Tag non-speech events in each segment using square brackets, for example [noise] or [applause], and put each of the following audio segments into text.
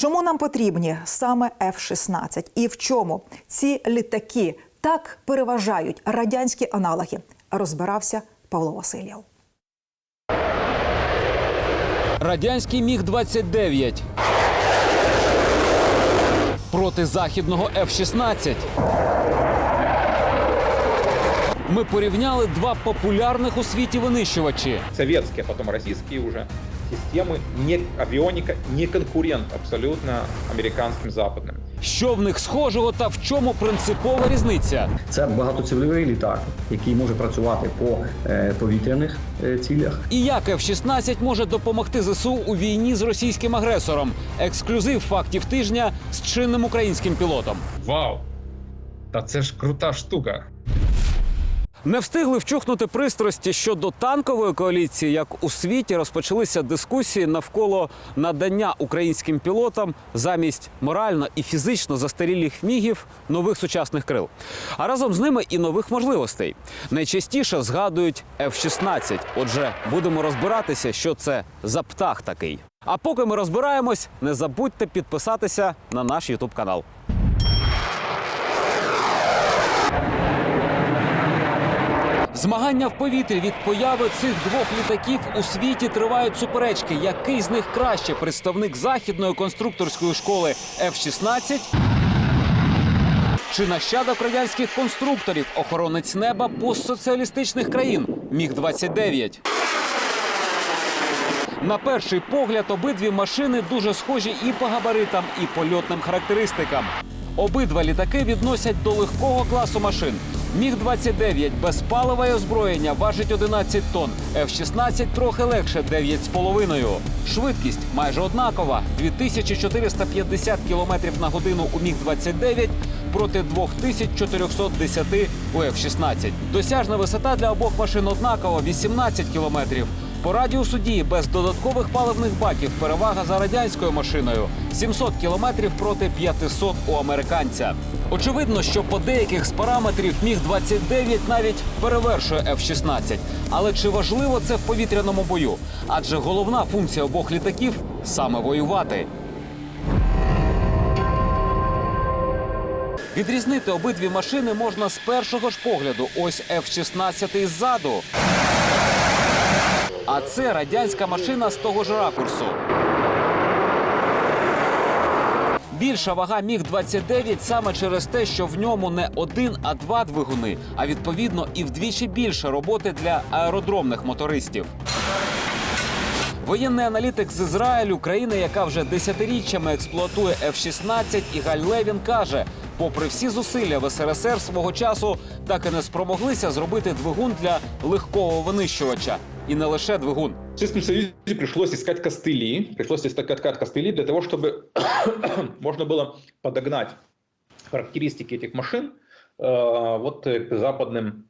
Чому нам потрібні саме F-16 і в чому ці літаки так переважають радянські аналоги? Розбирався Павло Васильєв. Радянський міг 29 проти західного F-16. Ми порівняли два популярних у світі винищувачі. советские, а потом российские уже системы, не, авионика не конкурент абсолютно американским западным. Що в них схожого та в чому принципова різниця? Це багатоцільовий літак, який може працювати по е, повітряних е, цілях. І як F-16 може допомогти ЗСУ у війні з російським агресором? Ексклюзив фактів тижня з чинним українським пілотом. Вау! Та це ж крута штука. Не встигли вчухнути пристрасті щодо танкової коаліції, як у світі розпочалися дискусії навколо надання українським пілотам замість морально і фізично застарілих мігів нових сучасних крил, а разом з ними і нових можливостей. Найчастіше згадують F-16. Отже, будемо розбиратися, що це за птах такий. А поки ми розбираємось, не забудьте підписатися на наш Ютуб канал. Змагання в повітрі від появи цих двох літаків у світі тривають суперечки. Який з них краще представник західної конструкторської школи F-16 чи нащадок радянських конструкторів, охоронець неба постсоціалістичних країн Міг 29 на перший погляд, обидві машини дуже схожі і по габаритам, і польотним характеристикам. Обидва літаки відносять до легкого класу машин. Міг 29 без палива і озброєння важить 11 тонн. F-16 трохи легше 9,5. Швидкість майже однакова 2450 км на годину у Міг 29 проти 2410 у F-16. Досяжна висота для обох машин однакова 18 кілометрів. По радіусу дії без додаткових паливних баків перевага за радянською машиною 700 кілометрів проти 500 у американця. Очевидно, що по деяких з параметрів міг 29 навіть перевершує F-16. Але чи важливо це в повітряному бою? Адже головна функція обох літаків саме воювати. Відрізнити обидві машини можна з першого ж погляду. Ось F-16 ззаду. А це радянська машина з того ж ракурсу. Більша вага міг 29 саме через те, що в ньому не один, а два двигуни, а відповідно і вдвічі більше роботи для аеродромних мотористів. Воєнний аналітик з Ізраїлю, країни, яка вже десятиріччями експлуатує F-16, Ігаль Левін каже: попри всі зусилля в СРСР свого часу так і не спромоглися зробити двигун для легкого винищувача. І не лише двигун. В Советском Союзе пришлось искать костыли, пришлось искать костыли для того, чтобы [coughs] можно было подогнать характеристики этих машин э, вот э, к западным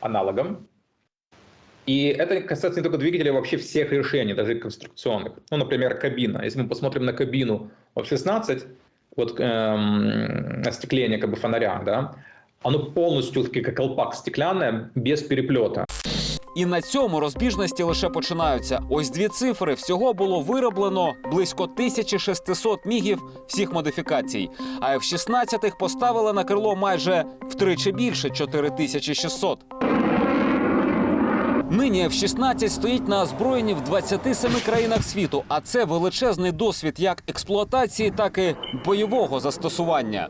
аналогам. И это касается не только двигателя, а вообще всех решений, даже конструкционных. Ну, например, кабина. Если мы посмотрим на кабину F-16, вот эм, остекление как бы фонаря, да, оно полностью как колпак стеклянное, без переплета. І на цьому розбіжності лише починаються. Ось дві цифри. Всього було вироблено близько 1600 мігів всіх модифікацій. А F-16 поставили на крило майже втричі більше 4600. Нині F-16 стоїть на озброєнні в 27 країнах світу, а це величезний досвід як експлуатації, так і бойового застосування.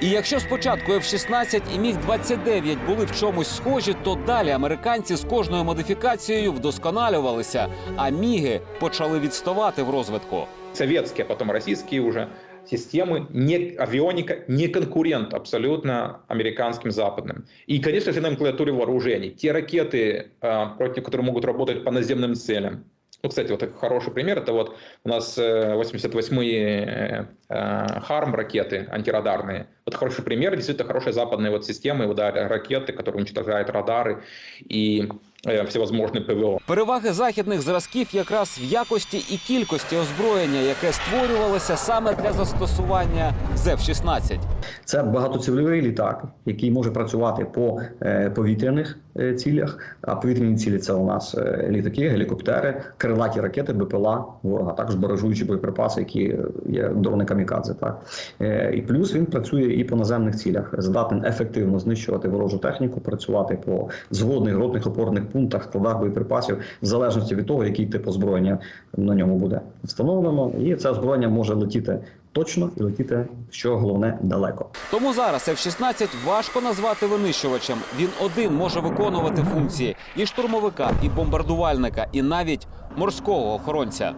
І якщо спочатку F-16 і Міг-29 були в чомусь схожі, то далі американці з кожною модифікацією вдосконалювалися, а міги почали відставати в розвитку. советские, а потом российские уже системы, не, авионика не конкурент абсолютно американским западным. И, конечно же, номенклатуре вооружений. Те ракеты, э, против которых могут работать по наземным целям. Ну, кстати, вот такой хороший пример, это вот у нас э, 88-е э, Харм ракеты антирадарные, Вот хороший пример, действительно хорошие западные вот системы, вот, да, ракеты, которые уничтожают радары и э, всевозможные ПВО. Переваги західних зразків якраз в якості і кількості озброєння, яке створювалося саме для застосування з F-16. Це багатоцільовий літак, який може працювати по е, повітряних е, цілях. А повітряні цілі це у нас е, літаки, гелікоптери, крилаті ракети, БПЛА ворога, також баражуючі боєприпаси, які е, є дрони камікадзе. Так Е, і плюс він працює і по наземних цілях, здатен ефективно знищувати ворожу техніку, працювати по згодних ротних опорних пунктах, складах боєприпасів, в залежності від того, який тип озброєння на ньому буде встановлено. І це озброєння може летіти точно і летіти, що головне, далеко. Тому зараз F-16 важко назвати винищувачем. Він один може виконувати функції і штурмовика, і бомбардувальника, і навіть морського охоронця.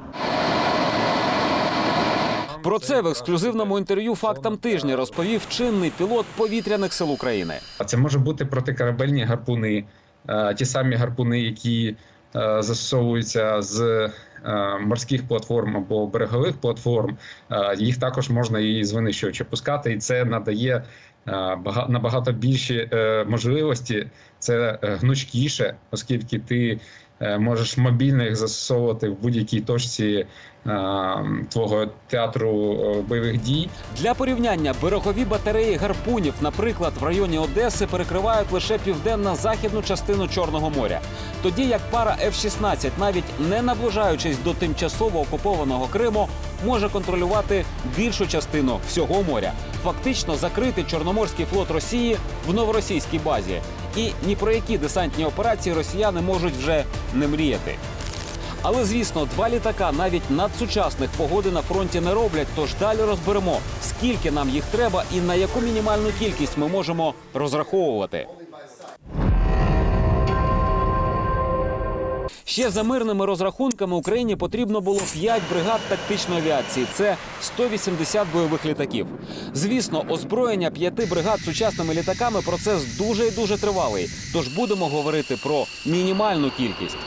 Про це в ексклюзивному інтерв'ю фактам тижня розповів чинний пілот повітряних сил України. А це може бути протикорабельні гарпуни, е, ті самі гарпуни, які е, застосовуються з е, морських платформ або берегових платформ. Їх також можна і з пускати, і це надає набагато більші можливості. Це гнучкіше, оскільки ти можеш мобільно їх застосовувати в будь-якій точці твого театру е, бойових дій. Для порівняння берегові батареї гарпунів, наприклад, в районі Одеси перекривають лише південно-західну частину Чорного моря. Тоді як пара F-16, навіть не наближаючись до тимчасово окупованого Криму, може контролювати більшу частину всього моря, фактично закрити Чорноморський флот Росії в новоросійській базі. І ні про які десантні операції росіяни можуть вже не мріяти. Але звісно, два літака навіть надсучасних погоди на фронті не роблять. Тож далі розберемо, скільки нам їх треба і на яку мінімальну кількість ми можемо розраховувати. Ще за мирними розрахунками Україні потрібно було 5 бригад тактичної авіації. Це 180 бойових літаків. Звісно, озброєння п'яти бригад сучасними літаками процес дуже і дуже тривалий. Тож будемо говорити про мінімальну кількість.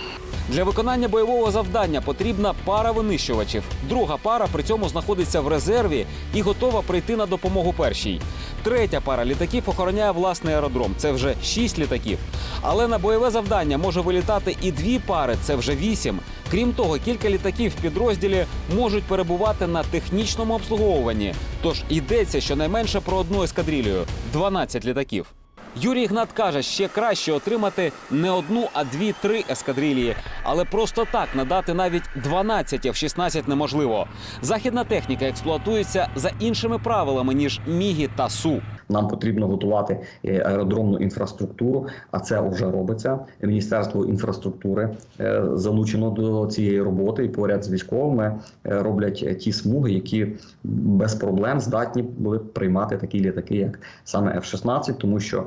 Для виконання бойового завдання потрібна пара винищувачів. Друга пара при цьому знаходиться в резерві і готова прийти на допомогу першій. Третя пара літаків охороняє власний аеродром. Це вже шість літаків. Але на бойове завдання може вилітати і дві пари. Це вже вісім. Крім того, кілька літаків в підрозділі можуть перебувати на технічному обслуговуванні. Тож йдеться щонайменше про одну ескадрилію 12 літаків. Юрій Гнат каже, ще краще отримати не одну, а дві-три ескадрилії. Але просто так надати навіть 12 F-16 неможливо. Західна техніка експлуатується за іншими правилами ніж Мігі та Су. Нам потрібно готувати е, аеродромну інфраструктуру, а це вже робиться. Міністерство інфраструктури е, залучено до цієї роботи і поряд з військовими е, роблять ті смуги, які без проблем здатні були приймати такі літаки, як саме F-16, тому що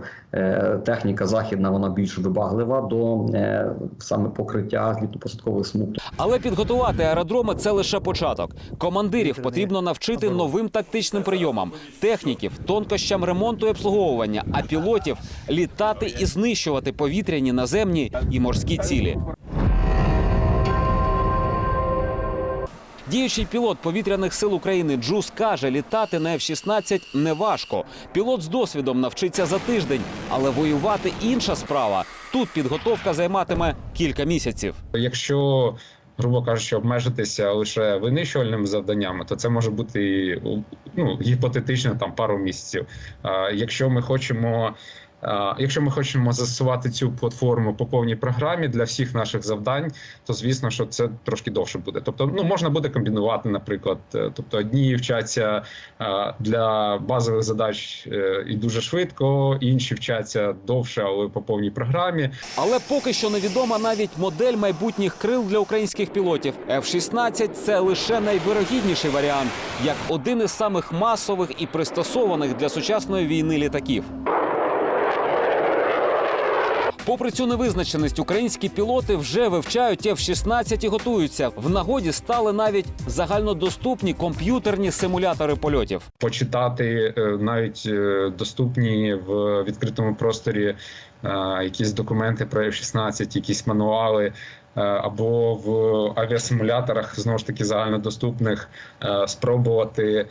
техніка західна вона більш вибаглива до саме покриття літопосадкових смуг. Але підготувати аеродроми це лише початок. Командирів потрібно навчити новим тактичним прийомам, техніків, тонкощам ремонту і обслуговування, а пілотів літати і знищувати повітряні, наземні і морські цілі. Діючий пілот повітряних сил України Джус каже, літати на F-16 не важко. Пілот з досвідом навчиться за тиждень, але воювати інша справа. Тут підготовка займатиме кілька місяців. Якщо, грубо кажучи, обмежитися лише винищувальними завданнями, то це може бути ну, гіпотетично там пару місяців. Якщо ми хочемо. Якщо ми хочемо застосувати цю платформу по повній програмі для всіх наших завдань, то звісно, що це трошки довше буде. Тобто, ну можна буде комбінувати, наприклад, е, тобто одні вчаться для базових задач е, і дуже швидко, інші вчаться довше, але по повній програмі. Але поки що невідома навіть модель майбутніх крил для українських пілотів. F-16 – це лише найвирогідніший варіант, як один із самих масових і пристосованих для сучасної війни літаків. Попри цю невизначеність, українські пілоти вже вивчають F-16 і готуються. В нагоді стали навіть загальнодоступні комп'ютерні симулятори польотів. почитати е, навіть е, доступні в відкритому просторі е, якісь документи про F-16, якісь мануали. Або в авіасимуляторах знову ж таки загальнодоступних спробувати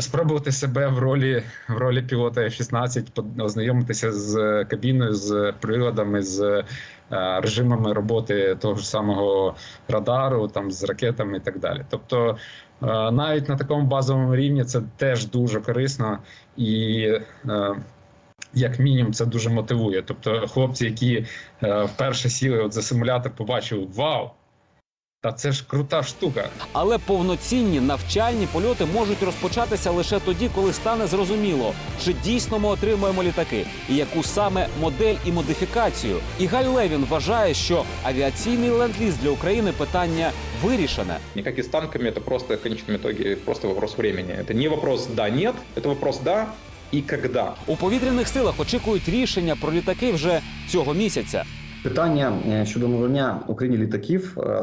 спробувати себе в ролі в ролі пілота F-16, по- ознайомитися з кабіною, з приладами, з е, режимами роботи того ж самого радару, там з ракетами і так далі. Тобто, е, навіть на такому базовому рівні це теж дуже корисно і. е, Як мінімум, це дуже мотивує. Тобто, хлопці, які е, вперше сіли от за симулятор, побачили вау! Та це ж крута штука. Але повноцінні навчальні польоти можуть розпочатися лише тоді, коли стане зрозуміло, чи дійсно ми отримуємо літаки, і яку саме модель і модифікацію. І Галь Левін вважає, що авіаційний ленд-ліз для України питання вирішене. Не как и с танками, это просто в конечном итоге просто вопрос времени. Это не вопрос да-нет, это вопрос да и когда. У повітряних силах очікують рішення про літаки вже цього місяця. Питання е, щодо надання Україні літаків е,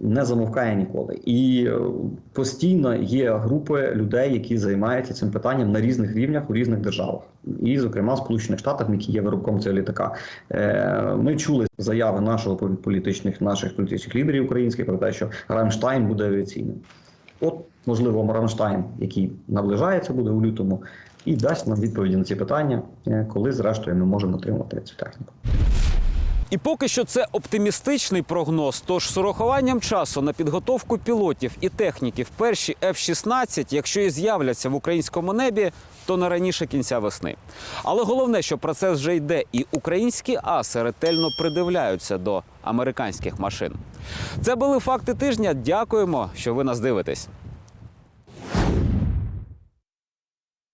не замовкає ніколи, і е, постійно є групи людей, які займаються цим питанням на різних рівнях у різних державах, і, зокрема, в Сполучених Штатах, які є виробком цього літака. Ми чули заяви нашого політичних наших політичних лідерів українських про те, що Рамштайн буде авіаційним. От, можливо, Рамштайн, який наближається, буде у лютому, і дасть нам відповіді на ці питання, коли зрештою ми можемо отримати цю техніку. І поки що це оптимістичний прогноз. Тож з урахуванням часу на підготовку пілотів і техніків перші F-16, якщо і з'являться в українському небі, то не раніше кінця весни. Але головне, що процес вже йде, і українські аси ретельно придивляються до американських машин. Це були факти тижня. Дякуємо, що ви нас дивитесь.